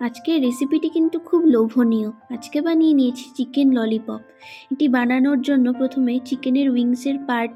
আজকের রেসিপিটি কিন্তু খুব লোভনীয়। আজকে বানিয়ে নিয়েছি চিকেন ললিপপ এটি বানানোর জন্য প্রথমে চিকেনের উইংসের পার্ট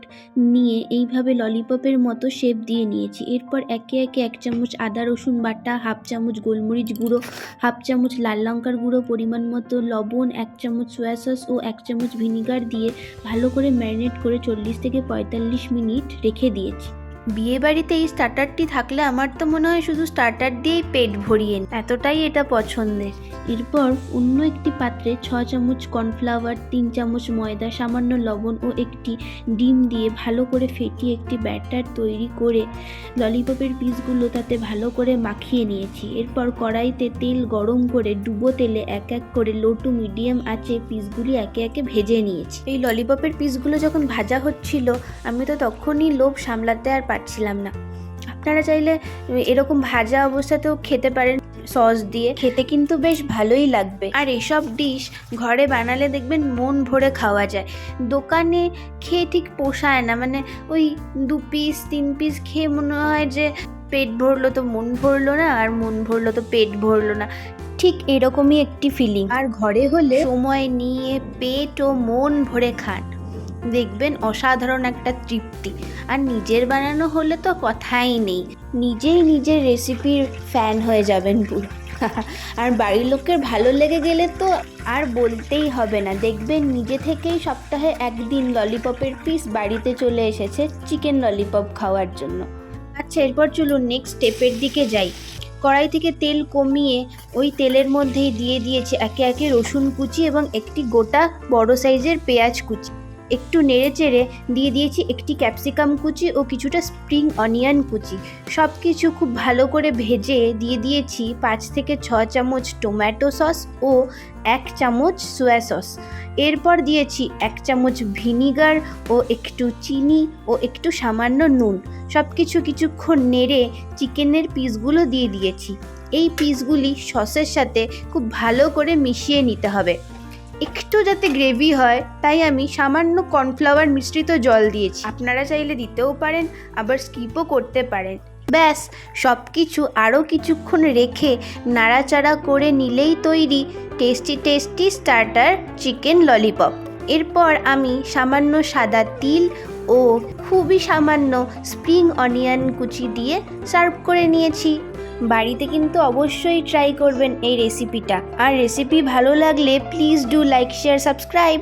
নিয়ে এইভাবে ললিপপের মতো শেপ দিয়ে নিয়েছি। এরপর একে একে এক চামচ আদা, রসুন বাটা হাফ চামচ গোলমরিচ গুঁড়ো হাফ চামচ লাল লঙ্কার গুঁড়ো, পরিমাণ মতো লবণ, এক চামচ সয়া সস ও এক চামচ ভিনিগার দিয়ে ভালো করে ম্যারিনেট করে চল্লিশ থেকে পঁয়তাল্লিশ মিনিট রেখে দিয়েছি। বিয়ে বাড়িতে এই স্টার্টারটি থাকলে আমার তো মনে হয় শুধু স্টার্টার দিয়েই পেট ভরিয়ে এতটাই এটা পছন্দের। এরপর অন্য একটি পাত্রে ছ চামচ কর্নফ্লাওয়ার তিন চামচ ময়দা সামান্য লবণ ও একটি ডিম দিয়ে ভালো করে ফেটিয়ে একটি ব্যাটার তৈরি করে ললিপপের পিসগুলো তাতে ভালো করে মাখিয়ে নিয়েছি। এরপর কড়াইতে তেল গরম করে ডুবো তেলে এক এক করে লো টু মিডিয়াম আঁচে পিসগুলি একে একে ভেজে নিয়েছি। এই ললিপপের পিসগুলো যখন ভাজা হচ্ছিল আমি তো তখনই লোভ সামলাতে আর পারছিলাম না। আপনারা চাইলে এরকম ভাজা অবস্থাতেও খেতে পারেন সস দিয়ে। খেতে কিন্তু বেশ ভালোই লাগবে। আর এসব ডিশ ঘরে বানালে দেখবেন মন ভরে খাওয়া যায়। দোকানে খেয়ে ঠিক পোষায় না। মানে ওই দু পিস তিন পিস খেয়ে মনে হয় যে পেট ভরলো তো মন ভরলো না, আর মন ভরলো তো পেট ভরলো না। ঠিক এরকমই একটি ফিলিং আর ঘরে হলে সময় নিয়ে পেট ও মন ভরে খান। দেখবেন অসাধারণ একটা তৃপ্তি। আর নিজের বানানো হলে তো কথাই নেই। নিজেই নিজের রেসিপির ফ্যান হয়ে যাবেন পুরো। আর বাড়ির লোকের ভালো লেগে গেলে তো আর বলতেই হবে না। দেখবেন নিজে থেকেই সপ্তাহে একদিন ললিপপের পিস বাড়িতে চলে এসেছে চিকেন ললিপপ খাওয়ার জন্য। আচ্ছা এরপর চলুন নেক্সট স্টেপের দিকে যাই। কড়াই থেকে তেল কমিয়ে ওই তেলের মধ্যেই দিয়ে দিয়েছি একে একে রসুন কুচি এবং একটি গোটা বড় সাইজের পেঁয়াজ কুচি। একটু নেড়ে চেড়ে দিয়ে দিয়েছি একটি ক্যাপসিকাম কুচি ও কিছুটা স্প্রিং অনিয়ন কুচি। সব কিছু খুব ভালো করে ভেজে দিয়ে দিয়েছি পাঁচ থেকে ছ চামচ টমেটো সস ও এক চামচ সোয়া সস। এরপর দিয়েছি এক চামচ ভিনিগার ও একটু চিনি ও একটু সামান্য নুন। সব কিছু কিছুক্ষণ নেড়ে চিকেনের পিসগুলো দিয়ে দিয়েছি। এই পিসগুলি সসের সাথে খুব ভালো করে মিশিয়ে নিতে হবে। একটু যাতে গ্রেভি হয়, তাই আমি সামান্য কর্নফ্লাওয়ার মিশ্রিত জল দিয়েছি। আপনারা চাইলে দিতেও পারেন, আবার স্কিপও করতে পারেন। ব্যাস সব কিছু আরও কিছুক্ষণ রেখে নাড়াচাড়া করে নিলেই তৈরি tasty tasty starter chicken lollipop এরপর আমি সামান্য সাদা তিল ও খুবই সামান্য স্প্রিং অনিয়ন কুচি দিয়ে সার্ভ করে নিয়েছি। বাড়িতে কিন্তু অবশ্যই ট্রাই করবেন এই রেসিপিটা আর রেসিপি ভালো লাগলে please do like share subscribe